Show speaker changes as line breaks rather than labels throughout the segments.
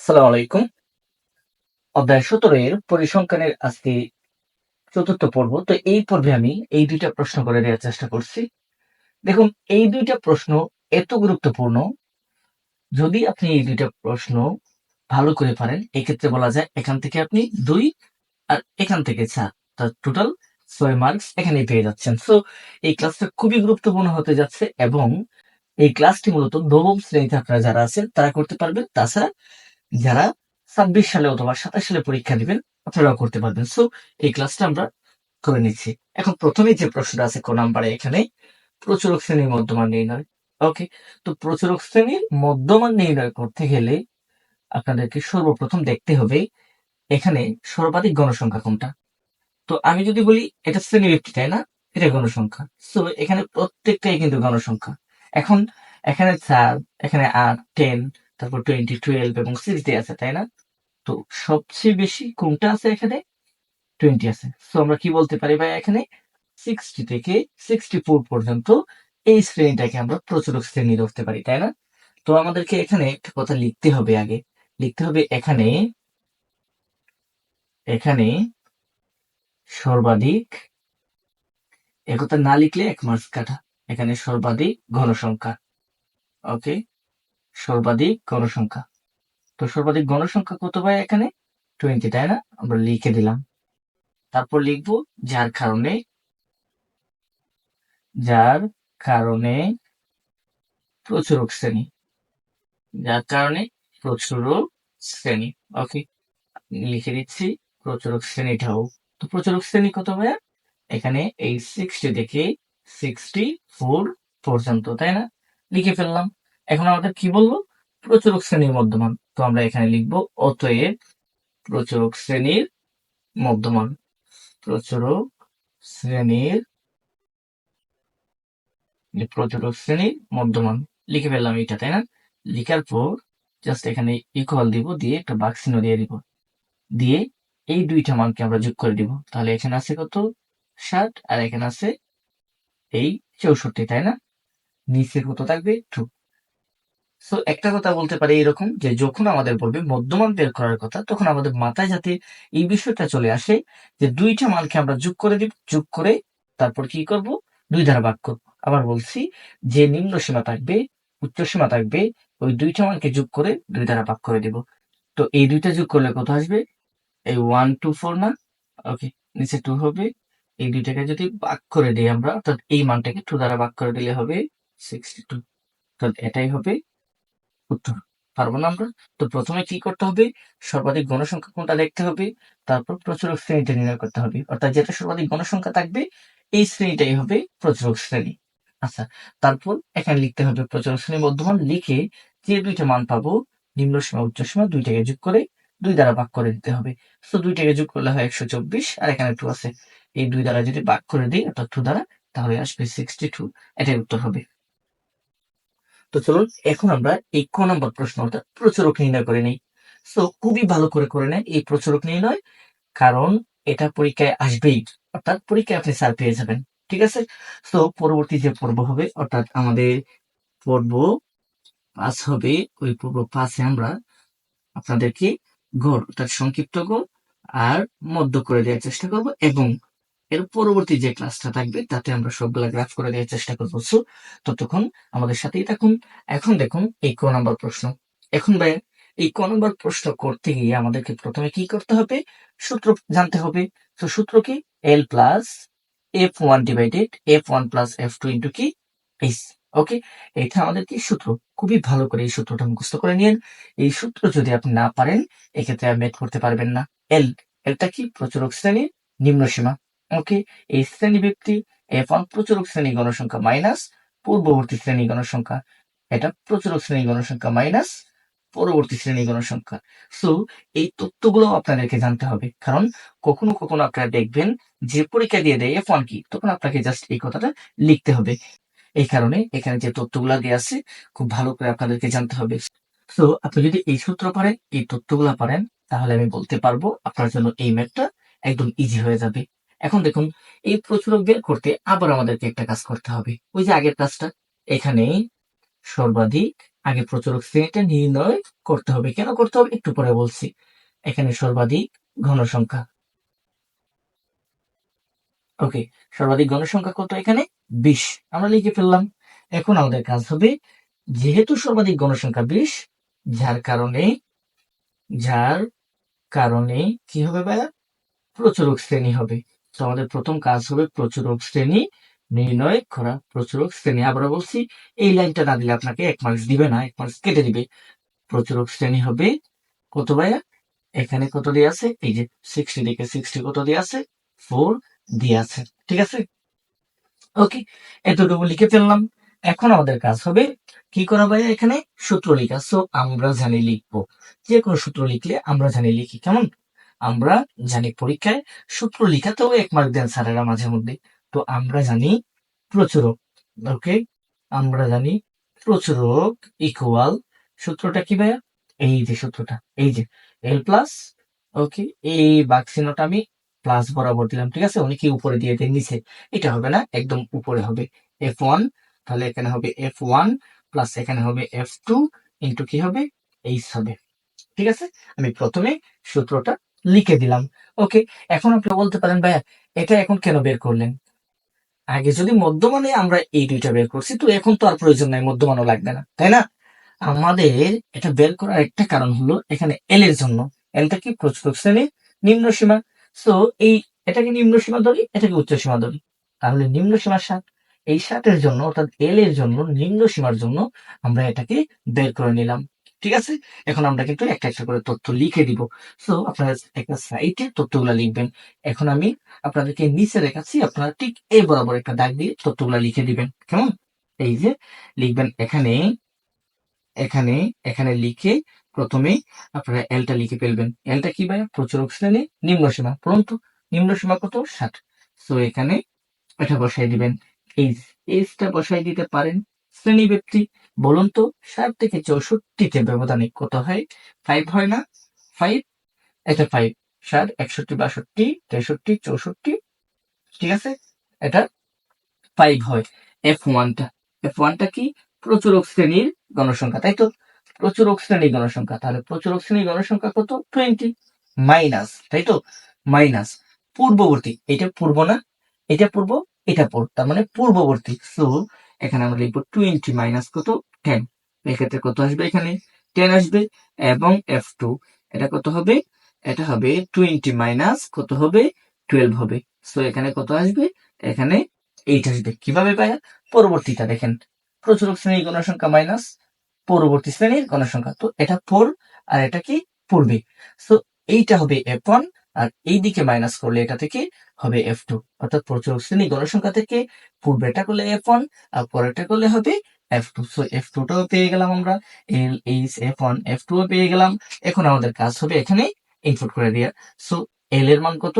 আসসালামু আলাইকুম। অধ্যায় সতেরোর পরিসংখ্যানের আজকে চতুর্থ পর্ব। তো এই পর্বে আমি এই দুইটা প্রশ্ন করে দেওয়ার চেষ্টা করছি। দেখুন, এই দুইটা প্রশ্ন এত গুরুত্বপূর্ণ। যদি আপনি এই দুইটা প্রশ্ন ভালো করে পারেন, এক্ষেত্রে বলা যায় এখান থেকে আপনি দুই আর এখান থেকে চার। টোটাল ছয় মার্কস এখানে পেয়ে যাচ্ছেন। সো এই ক্লাসটা খুবই গুরুত্বপূর্ণ হতে যাচ্ছে এবং এই ক্লাসটি মূলত নবম শ্রেণীতে আপনারা যারা আছেন, তারা করতে পারবেন। তাছাড়া যারা ছাব্বিশ সালে অথবা সাতাশ সালে পরীক্ষা দিবেন আপনারাও করতে পারবেন। সো এই ক্লাসটা আমরা করে নিচ্ছি। এখন প্রথমে যে প্রশ্নটা আছে কোন নাম্বারে এখানে প্রচুরক শ্রেণির মধ্যমান নির্ণয়। ওকে তো প্রচুরক শ্রেণির মধ্যমান নির্ণয় করতে গেলে আপনাদেরকে সর্বপ্রথম দেখতে হবে এখানে সর্বাধিক গণসংখ্যা কোনটা? তো আমি যদি বলি, এটা শ্রেণি ব্যক্তি তাই না? এটা গণসংখ্যা। সো এখানে প্রত্যেকটাই কিন্তু গণসংখ্যা। এখন এখানে চার, এখানে আট টেন তারপর টোয়েন্টি টুয়েলভ এবং সিক্সটি আছে, তাই না? তো সবচেয়ে বেশি কোনটা আছে এখানে? টোয়েন্টি আছে। সো আমরা কি বলতে পারি ভাই এখানে? সিক্সটি থেকে সিক্সটি ফোর পর্যন্ত এই শ্রেণীটাকে আমরা প্রচুরক শ্রেণি ধরতে পারি, তাই না? তো আমাদেরকে এখানে একটা কথা লিখতে হবে আগে। লিখতে হবে এখানে এখানে সর্বাধিক একথা না লিখলে এক মার্কস কাটা। এখানে সর্বাধিক ঘনসংখ্যা। ওকে সর্বাধিক গণসংখ্যা। তো সর্বাধিক গণসংখ্যা কত ভাই এখানে? টোয়েন্টি তাই না? আমরা লিখে দিলাম। তারপর লিখব, যার কারণে যার কারণে প্রচুরক শ্রেণি। যার কারণে প্রচুরক শ্রেণি। ওকে লিখে দিচ্ছি, প্রচুরক শ্রেণীটাও। তো প্রচুরক শ্রেণি কত ভাইয়া? এখানে এই সিক্সটি থেকে সিক্সটি ফোর পর্যন্ত, তাই না? লিখে ফেললাম। এখন আমাদের কি বলব প্রচুরক শ্রেণির মধ্যমান। তো আমরা এখানে লিখব, অতএব প্রচুরক শ্রেণির মধ্যমান। প্রচুরক শ্রেণির যে প্রচুরক শ্রেণির মধ্যমান। লিখে ফেললাম এটা তাই না? লিখার পর জাস্ট এখানে ইকুয়াল দিব, দিয়ে একটা বাক্স দিয়ে দিব। দিয়ে এই দুইটা মানকে আমরা যোগ করে দিব। তাহলে এখানে আছে কত? ষাট, আর এখানে আছে এই চৌষট্টি, তাই না? নিচে কত থাকবে? টু সো একটা কথা বলতে পারি এরকম যে, যখন আমাদের বলবে মধ্যমান বের করার কথা, তখন আমাদের মাথায় যাতে এই বিষয়টা চলে আসে যে, দুইটা মানকে আমরা যোগ করে দিব, যোগ করে তারপর কি করব? দুই দ্বারা ভাগ করব। আবার বলছি যে, নিম্ন সীমা থাকবে, উচ্চ সীমা থাকবে, ওই দুইটা মানকে যোগ করে দুই দ্বারা ভাগ করে দিব। তো এই দুইটা যোগ করলে কত আসবে? এই ওয়ান টু ফোর না? ওকে নিচে টু হবে। এই দুইটাকে যদি ভাগ করে দিই আমরা, অর্থাৎ এই মানটাকে টু দ্বারা ভাগ করে দিলে হবে সিক্সটি টু তাহলে এটাই হবে উত্তর পারব না আমরা। তো প্রথমে কি করতে হবে? সর্বাধিক গণসংখ্যা কোনটা দেখতে হবে? তারপর প্রচুরক শ্রেণীটা নির্ণয় করতে হবে। অর্থাৎ যেটা সর্বাধিক গণসংখ্যা থাকবে, এই শ্রেণীটাই হবে প্রচুরক শ্রেণি। আচ্ছা তারপর এখানে লিখতে হবে প্রচুরক শ্রেণি মধ্যমান লিখে যে দুইটা মান পাবো, নিম্ন সীমা, উচ্চ সীমা, দুইটাকে যোগ করে দুই দ্বারা ভাগ করে দিতে হবে। তো দুইটাকে যোগ করলে হয় একশো চব্বিশ, আর এখানে টু আছে। এই দুই দ্বারা যদি ভাগ করে দিই, অর্থাৎ টু দ্বারা, তাহলে আসবে সিক্সটি টু এটাই উত্তর হবে। তো চলুন, এখন আমরা এই ক নম্বর প্রশ্ন অর্থাৎ প্রচুরক নির্ণয় করে নেই। সো খুবই ভালো করে করে নেয় এই প্রচুরক নির্ণয়, কারণ এটা পরীক্ষায় আসবেই, অর্থাৎ পরীক্ষায় আপনি স্যার পেয়ে যাবেন, ঠিক আছে? তো পরবর্তী যে পর্ব হবে, অর্থাৎ আমাদের পর্ব পাস হবে, ওই পর্ব পাসে আমরা আপনাদেরকে গড়, অর্থাৎ সংক্ষিপ্ত গড় আর মধ্য করে দেওয়ার চেষ্টা করব এবং এর পরবর্তী যে ক্লাসটা থাকবে, তাতে আমরা সবগুলা গ্রাফ করে দেওয়ার চেষ্টা করব। সো ততক্ষণ আমাদের সাথেই থাকুন। এখন দেখুন এই ক নম্বর প্রশ্ন। এখন ভাই, এই ক নম্বর প্রশ্ন করতে গিয়ে আমাদেরকে প্রথমে কি করতে হবে? সূত্র জানতে হবে। তো সূত্র কি? L plus F one divided F one plus F two into কি? এস ওকে এটা আমাদের কি সূত্র? খুবই ভালো করে এই সূত্রটা মুখস্থ করে নিন এই সূত্র যদি আপনি না পারেন, এক্ষেত্রে মেট করতে পারবেন না। এল এলটা কি? প্রচুরক শ্রেণির নিম্ন সীমা ওকে এই শ্রেণি ব্যক্তি এফ ওয়ান প্রচুরক শ্রেণি গণসংখ্যা মাইনাস পূর্ববর্তী শ্রেণি গণসংখ্যা। এটা প্রচুরক শ্রেণি গণসংখ্যা মাইনাস পরবর্তী শ্রেণি গণসংখ্যা। সো এই তথ্যগুলো আপনাদেরকে জানতে হবে। কারণ কখনো কখনো আপনারা দেখবেন যে পরীক্ষা দিয়ে দেয় এফ ওয়ান কি, তখন আপনাকে জাস্ট এই কথাটা লিখতে হবে। এই কারণে এখানে যে তথ্যগুলা দিয়ে আছে, খুব ভালো করে আপনাদেরকে জানতে হবে। সো আপনি যদি এই সূত্র পারেন, এই তথ্যগুলা পারেন, তাহলে আমি বলতে পারব আপনার জন্য এই ম্যাথটা একদম ইজি হয়ে যাবে। এখন দেখুন, এই প্রচুরক বের করতে আবার আমাদেরকে একটা কাজ করতে হবে। ওই যে আগের কাজটা এখানে সর্বাধিক আগে প্রচুরক শ্রেণীটা নির্ণয় করতে হবে। কেন করতে হবে? একটু পরে বলছি। এখানে সর্বাধিক ঘন সংখ্যা ওকে, সর্বাধিক গণসংখ্যা কত এখানে? বিশ। আমরা লিখে ফেললাম। এখন আমাদের কাজ হবে, যেহেতু সর্বাধিক গণসংখ্যা বিশ, যার কারণে যার কারণে কি হবে ভাইয়া? প্রচুরক শ্রেণি হবে। তো আমাদের প্রথম কাজ হবে প্রচুরক শ্রেণি নির্ণয় করা, প্রচুরক শ্রেণি। আবার বলছি, এই লাইনটা না দিলে আপনাকে এক মার্কস দিবে না, এক মার্কস কেটে দিবে। প্রচুরক শ্রেণি হবে কত ভাইয়া? এখানে কত দিয়ে আছে? এই যে সিক্সটি দিকে সিক্সটি কত দিয়ে আছে? ফোর দিয়ে আছে, ঠিক আছে? ওকে এতটুকু লিখে ফেললাম। এখন আমাদের কাজ হবে, কি করা ভাইয়া এখানে? সূত্র লিখা। সো আমরা জানি লিখব। যে কোনো সূত্র লিখলে আমরা জানি লিখি, কেমন? আমরা জানি পরীক্ষায় সূত্র লিখাতেও এক মার্ক দেন স্যারেরা মাঝে মধ্যে। তো আমরা জানি প্রচুরক ওকে আমরা জানি প্রচুরক ইকুয়াল সূত্রটা কি ভাইয়া? এই যে সূত্রটা, এই যে এল প্লাস ওকে এই বাক্সিনোটা আমি প্লাস বরাবর দিলাম, ঠিক আছে? উনি কি উপরে দিয়ে দেন? নিচে। এটা হবে না, একদম উপরে হবে। এফ ওয়ান তাহলে এখানে হবে এফ ওয়ান প্লাস এখানে হবে এফ টু ইন্টু কি হবে? এইচ হবে। ঠিক আছে? আমি প্রথমে সূত্রটা লিখে দিলাম। ওকে এখন আপনি বলতে পারেন, ভাইয়া, এটা এখন কেন বের করলেন? আগে যদি মধ্যমানে আমরা এই দুইটা বের করছি, তো এখন তো আর প্রয়োজন নাই, মধ্যমানও লাগবে না। তাই না? আমাদের এটা বের করার একটা কারণ হলো এখানে এল এর জন্য। এলটা কি প্রচুরক শ্রেণি? নিম্ন সীমা। সো এই এটাকে নিম্ন সীমা ধরি, এটাকে উচ্চ সীমা ধরি। তাহলে নিম্ন সীমা সাত। এই সাতের জন্য, অর্থাৎ এল এর জন্য, নিম্ন সীমার জন্য আমরা এটাকে বের করে নিলাম। ঠিক আছে? এখন আমরা কিন্তু একটা একটা করে তথ্য লিখে দিব। সো আপনারা একটা সাইটে তথ্যগুলো লিখবেন। এখন আমি আপনাদেরকে নিচে রেখাচ্ছি আপনারা ঠিক এই বরাবর একটা দাগ দিয়ে তথ্যগুলো লিখে দিবেন। কেমন? এই যে, লিখবেন এখানে এখানে এখানে লিখে প্রথমে আপনারা এলটা লিখে ফেলবেন। এলটা কি ভাই প্রচুরক শ্রেণি, নিম্ন সীমা। পরন্তু নিম্ন সীমা কত? ষাট। সো এখানে এটা বসাই দিবেন। এইচ এইচটা বসাই দিতে পারেন। শ্রেণি ব্যক্তি বলুন তো ষাট থেকে চৌষট্টিতে ব্যবধানে কত হয়? ফাইভ হয় না? ফাইভ এটা ফাইভ ষাট একষট্টি, বাষট্টি, তেষট্টি, চৌষট্টি। ঠিক আছে? এটা ফাইভ হয়। এফ ওয়ানটা এফ ওয়ানটা কি? প্রচুরক শ্রেণির গণসংখ্যা, তাই তো? প্রচুরক শ্রেণির গণসংখ্যা। তাহলে প্রচুরক শ্রেণির গণসংখ্যা কত? টোয়েন্টি মাইনাস তাই তো? মাইনাস পূর্ববর্তী, এটা পূর্ব না? এটা পূর্ব এটা পূর্ব তার মানে পূর্ববর্তী। সো এখানে আমরা লিখব টোয়েন্টি মাইনাস কত? টেন এক্ষেত্রে কত আসবে এখানে? টেন আসবে এবং এফ টু এটা কত হবে? এটা হবে টোয়েন্টি মাইনাস কত হবে? টুয়েলভ হবে। সো এখানে কত আসবে? এখানে এইট আসবে। কীভাবে পায়া পরবর্তীটা দেখেন। প্রচুরক শ্রেণির গণসংখ্যা মাইনাস পরবর্তী শ্রেণির গণসংখ্যা। তো এটা ফোর আর এটা কি পূর্বে। সো এইটা হবে এফ ওয়ান আর এই দিকে মাইনাস করলে এটা থেকে হবে এফ টু অর্থাৎ প্রচুর শ্রেণি গণসংখ্যা থেকে পূর্বেটা করলে এফ ওয়ান আর পরেরটা করলে হবে এফ টু সো এফ টুটাও পেয়ে গেলাম আমরা। L H F one F two পেয়ে গেলাম। এখন আমাদের কাজ হবে এখানে ইনপুট করে দেওয়া সো এল এর মান কত?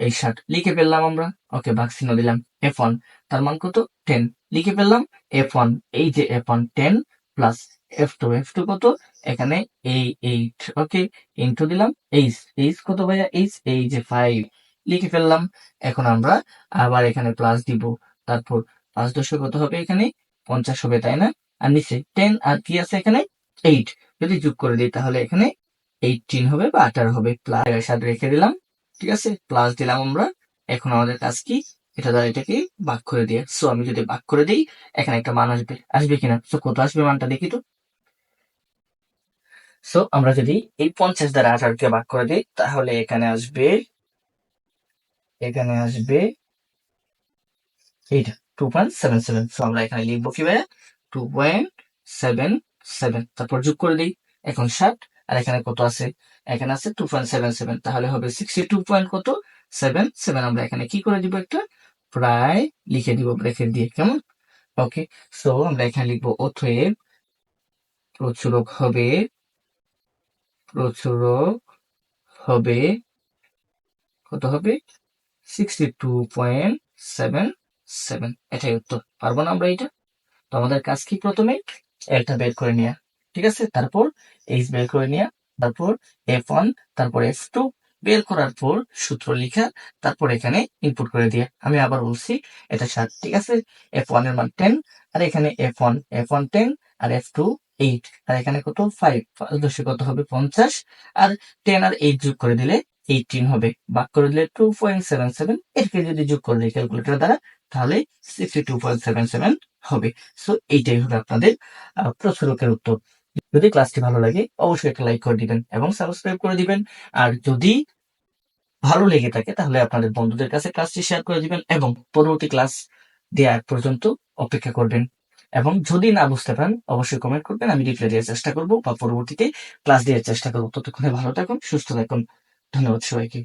এই ষাট। লিখে ফেললাম আমরা। ওকে বাক্সিন দিলাম। এফ ওয়ান তার মান কত? টেন লিখে ফেললাম। এফ ওয়ান এই যে F one ten plus F two F two কত? এখানে এই এইট, ওকে ইন্টু দিলাম, এইচ এইচ কত ভাইয়া? এইচ, এই যে ফাইভ লিখে ফেললাম। এখন আমরা আবার এখানে প্লাস দিব, তারপর পাঁচ দশে কত হবে এখানে? পঞ্চাশ হবে, তাই না? আর নিচে টেন আর কি আছে এখানে? এইট যদি যোগ করে দিই তাহলে এখানে এইটিন হবে বা আঠারো হবে প্লাস সাথে রেখে দিলাম, ঠিক আছে? প্লাস দিলাম আমরা, এখন আমাদের কাজ কি? এটা দ্বারা এটাকে ভাগ করে দিয়ে সো আমি যদি ভাগ করে দিই, এখানে একটা মান আসবে আসবে কিনা? সো কত আসবে মানটা দেখি তো? সো আমরা যদি এই পঞ্চাশ দ্বারা আঠারোকে ভাগ করে দিই, তাহলে এখানে আসবে এখানে আসবে এইটা two point seven seven so আমরা এখানে লিখব কি ভাইয়া? টু পয়েন্ট সেভেন সেভেন তারপর যোগ করে দিই, এখন ষাট, আর এখানে কত আছে? এখানে আছে টু পয়েন্ট সেভেন সেভেন তাহলে হবে সিক্সটি টু পয়েন্ট কত? সেভেন সেভেন আমরা এখানে কি করে দিব একটা? প্রায় লিখে দিব ব্রেকেট দিয়ে, কেমন? ওকে সো আমরা এখানে লিখব অথয়েব প্রচুরক হবে প্রচুরক হবে, কত হবে? Sixty two point seven seven এটাই উত্তর, পারব না আমরা এটা তো আমাদের কাজ কি প্রথমে? এলটা বের করে নেওয়া ঠিক আছে? তারপর এইচ বের করে নেওয়া তারপর এফ ওয়ান তারপর এফ টু বের করার পর সূত্র লিখা, তারপর এখানে ইনপুট করে দিয়ে। আমি আবার বলছি, এটা সাত, ঠিক আছে? এফ ওয়ানের মান টেন আর এখানে F one F one ten আর এফ টু এইট আর এখানে কত? ফাইভ দশে কত হবে? পঞ্চাশ। আর টেন আর এইট যোগ করে দিলে এইটিন হবে। বাক করে দিলে টু পয়েন্ট সেভেন সেভেন এরকে যদি যোগ করে দিই ক্যালকুলেটর দ্বারা, তাহলে sixty two point seven seven হবে। সো এইটাই হবে আপনাদের প্রশ্নের উত্তর। যদি ক্লাসটি ভালো লাগে, অবশ্যই একটা লাইক করে দিবেন এবং সাবস্ক্রাইব করে দিবেন। আর যদি ভালো লেগে থাকে, তাহলে আপনাদের বন্ধুদের কাছে ক্লাসটি শেয়ার করে দিবেন এবং পরবর্তী ক্লাস দেওয়ার পর্যন্ত অপেক্ষা করবেন। এবং যদি না বুঝতে পারেন, অবশ্যই কমেন্ট করবেন, আমি রিপ্লাই দেওয়ার চেষ্টা করব বা পরবর্তীতে ক্লাস দেওয়ার চেষ্টা করব। ততক্ষণে ভালো থাকুন, সুস্থ থাকুন। ধন্যবাদ সবাইকে।